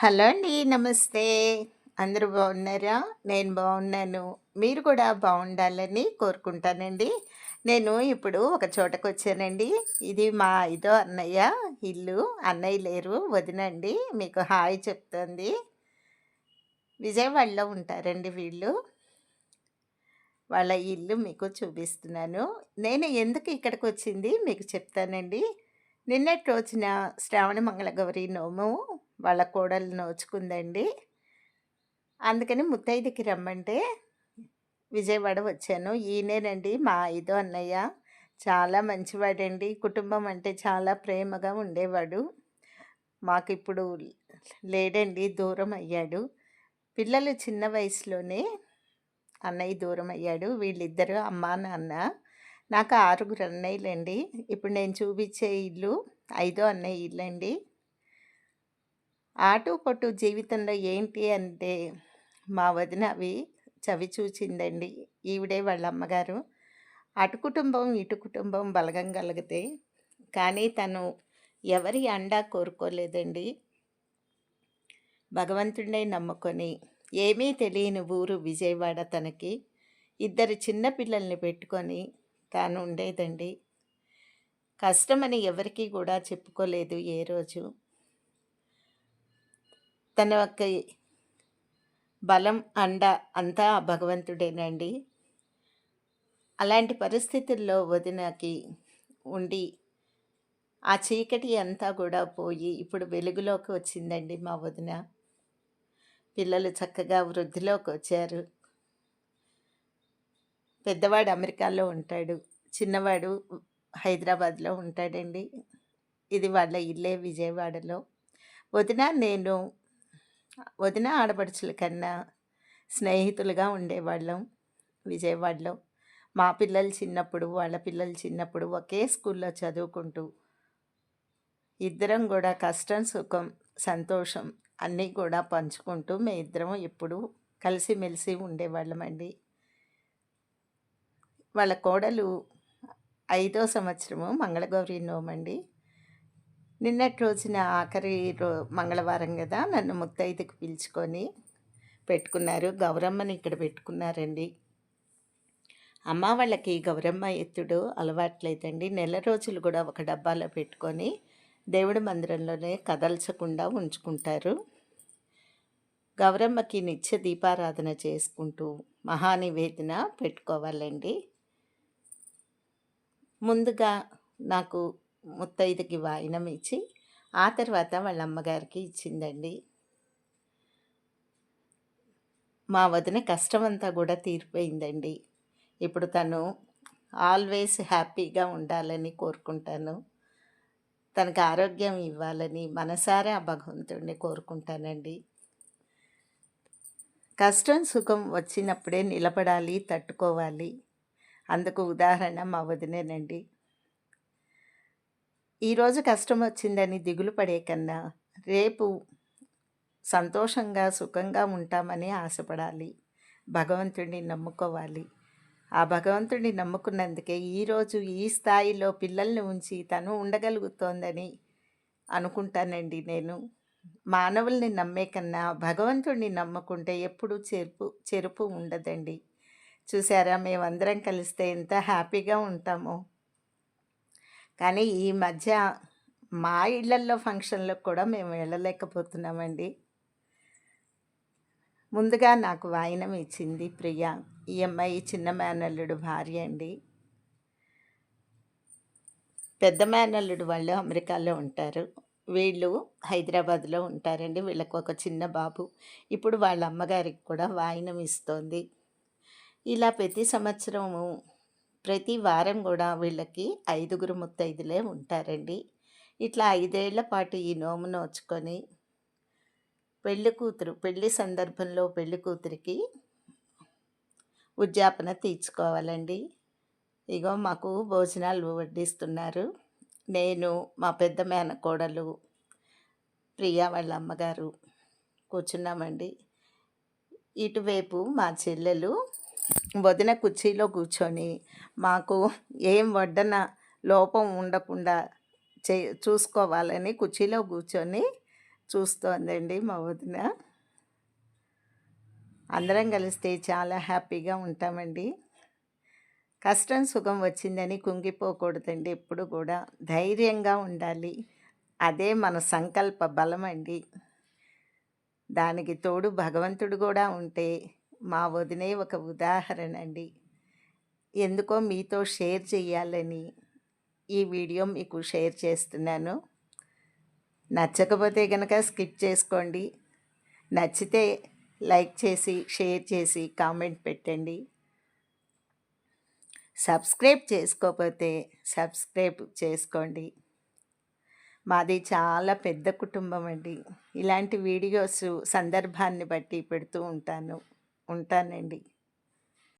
Hello అండి. నమస్తే. అందరూ బాగున్నారా? నేను బాగున్నాను. మీరు కూడా బాగుండాలని కోరుకుంటానండి. నేను ఇప్పుడు ఒక చోటకు వచ్చానండి ఇది మా ఐదో అన్నయ్య ఇల్లు. అన్నయ్య లేరు. వదినండి. మీకు హాయ్ చెప్తోంది. విజయవాడలో ఉంటారండి వీళ్ళు. వాళ్ళ ఇల్లు మీకు చూపిస్తున్నాను. నేను ఎందుకు ఇక్కడికి వచ్చింది మీకు చెప్తానండి. నిన్నటి రోజున శ్రావణ మంగళగౌరి నోము వాళ్ళ కోడలు నోచుకుందండి. అందుకని ముత్తైదుకి రమ్మంటే విజయవాడ వచ్చాను. ఈయనేనండి మా ఐదో అన్నయ్య. చాలా మంచివాడండి. కుటుంబం అంటే చాలా ప్రేమగా ఉండేవాడు. మాకు ఇప్పుడు లేడండి. దూరం అయ్యాడు. పిల్లలు చిన్న వయసులోనే అన్నయ్య దూరం అయ్యాడు. వీళ్ళిద్దరు అమ్మా, నాన్న. నాకు ఆరుగురు అన్నయ్యలండి. ఇప్పుడు నేను చూపించే ఇల్లు ఐదో అన్నయ్య ఇల్లండి. ఆటు పొట్టు జీవితంలో ఏంటి అంటే మా వదిన అవి చవి చూచిందండి. ఈవిడే వాళ్ళ అమ్మగారు. అటు కుటుంబం, ఇటు కుటుంబం బలగం కలిగితే కానీ తను ఎవరి అండా కోరుకోలేదండి. భగవంతుడే నమ్ముకొని ఏమీ తెలియని ఊరు విజయవాడ తనకి. ఇద్దరు చిన్న పిల్లల్ని పెట్టుకొని తాను ఉండేదండి. కష్టమని ఎవరికీ కూడా చెప్పుకోలేదు ఏ రోజు. తన యొక్క బలం, అండ అంతా భగవంతుడేనండి. అలాంటి పరిస్థితుల్లో వదినకి ఉండి ఆ చీకటి అంతా కూడా పోయి ఇప్పుడు వెలుగులోకి వచ్చిందండి మా వదిన. పిల్లలు చక్కగా వృద్ధిలోకి వచ్చారు పెద్దవాడు అమెరికాలో ఉంటాడు. చిన్నవాడు హైదరాబాద్‌లో ఉంటాడండి. ఇది వాళ్ళ ఇల్లే విజయవాడలో. వదిన, నేను వదిన, ఆడపడుచుల కన్నా స్నేహితులుగా ఉండేవాళ్ళం విజయవాడలో. మా పిల్లలు చిన్నప్పుడు, వాళ్ళ పిల్లలు చిన్నప్పుడు ఒకే స్కూల్‌లో చదువుకుంటూ ఇద్దరం కూడా కష్టం, సుఖం, సంతోషం అన్నీ కూడా పంచుకుంటూ మేమిద్దరం ఎప్పుడూ కలిసిమెలిసి ఉండేవాళ్ళమండి. వాళ్ళ కోడలు ఐదో సంవత్సరము మంగళగౌరి నోమండి. నిన్నటి రోజున ఆఖరి రో మంగళవారం కదా నన్ను ముత్తైదుకి పిలుచుకొని పెట్టుకున్నారు. గౌరమ్మని ఇక్కడ పెట్టుకున్నారండి. అమ్మ వాళ్ళకి గౌరమ్మ ఎత్తుడు అలవాట్లేదండి. నెల రోజులు కూడా ఒక డబ్బాలో పెట్టుకొని దేవుడి మందిరంలోనే కదల్చకుండా ఉంచుకుంటారు. గౌరమ్మకి నిత్య దీపారాధన చేసుకుంటూ మహానివేదన పెట్టుకోవాలండి. ముందుగా నాకు ముత్తైదుకి వాయినం ఇచ్చి, ఆ తర్వాత వాళ్ళ అమ్మగారికి ఇచ్చిందండి. మా వదిన కష్టమంతా కూడా తీరిపోయిందండి. ఇప్పుడు తను ఆల్వేస్ హ్యాపీగా ఉండాలని కోరుకుంటాను. తనకు ఆరోగ్యం ఇవ్వాలని మనసారా భగవంతుడిని కోరుకుంటానండి. కష్టం, సుఖం వచ్చినప్పుడే నిలబడాలి, తట్టుకోవాలి. అందుకు ఉదాహరణ మా వదినేనండి. ఈరోజు కష్టం వచ్చిందని దిగులు పడే కన్నా, రేపు సంతోషంగా, సుఖంగా ఉంటామని ఆశపడాలి. భగవంతుడిని నమ్ముకోవాలి. ఆ భగవంతుడిని నమ్ముకున్నందుకే ఈరోజు ఈ స్థాయిలో పిల్లల్ని ఉంచి తను ఉండగలుగుతోందని అనుకుంటానండి నేను. మానవుల్ని నమ్మే కన్నా భగవంతుడిని నమ్ముకుంటే ఎప్పుడూ చెరుపు చెరుపు ఉండదండి. చూసారా మేమందరం కలిస్తే ఎంత హ్యాపీగా ఉంటామో. కానీ ఈ మధ్య మా ఇళ్ళల్లో ఫంక్షన్‌లకు కూడా మేము వెళ్ళలేకపోతున్నామండి. ముందుగా నాకు వాయినం ఇచ్చింది ప్రియ. ఈ అమ్మాయి చిన్న మేనల్లుడు భార్య అండి. పెద్ద మేనల్లుడు వాళ్ళు అమెరికాలో ఉంటారు. వీళ్ళు హైదరాబాద్‌లో ఉంటారండి. వీళ్ళకు ఒక చిన్న బాబు. ఇప్పుడు వాళ్ళ అమ్మగారికి కూడా వాయినం ఇస్తోంది. ఇలా ప్రతి సంవత్సరము, ప్రతి వారం కూడా వీళ్ళకి ఐదుగురు ముత్తైదులే ఉంటారండి. ఇట్లా ఐదేళ్ళ పాటు ఈ నోము నోచుకొని పెళ్ళి కూతురు పెళ్ళి సందర్భంలో పెళ్ళి కూతురికి ఉద్యాపన తీర్చుకోవాలండి. ఇగో మాకు భోజనాలు వడ్డిస్తున్నారు. నేను, మా పెద్ద మేనకోడలు, ప్రియా వాళ్ళ అమ్మగారు కూర్చున్నామండి. ఇటువైపు మా చెల్లెలు వదిన కుర్చీలో కూర్చొని మాకు ఏం వడ్డన లోపం ఉండకుండా చే చూసుకోవాలని కుర్చీలో కూర్చొని చూస్తోందండి మా వదిన. అందరం కలిస్తే చాలా హ్యాపీగా ఉంటామండి. కష్టం, సుఖం వచ్చిందని కుంగిపోకూడదండి ఎప్పుడు కూడా ధైర్యంగా ఉండాలి. అదే మన సంకల్ప బలమండి. దానికి తోడు భగవంతుడు కూడా ఉంటే, మా వదినే ఒక ఉదాహరణ అండి ఎందుకో మీతో షేర్ చేయాలని ఈ వీడియో మీకు షేర్ చేస్తున్నాను. నచ్చకపోతే కనుక స్కిప్ చేసుకోండి. నచ్చితే లైక్ చేసి, షేర్ చేసి, కామెంట్ పెట్టండి. సబ్స్క్రైబ్ చేసుకోకపోతే సబ్స్క్రైబ్ చేసుకోండి. మాది చాలా పెద్ద కుటుంబం అండి ఇలాంటి వీడియోస్ సందర్భాన్ని బట్టి పెడుతూ ఉంటాను. ఉంటానండి.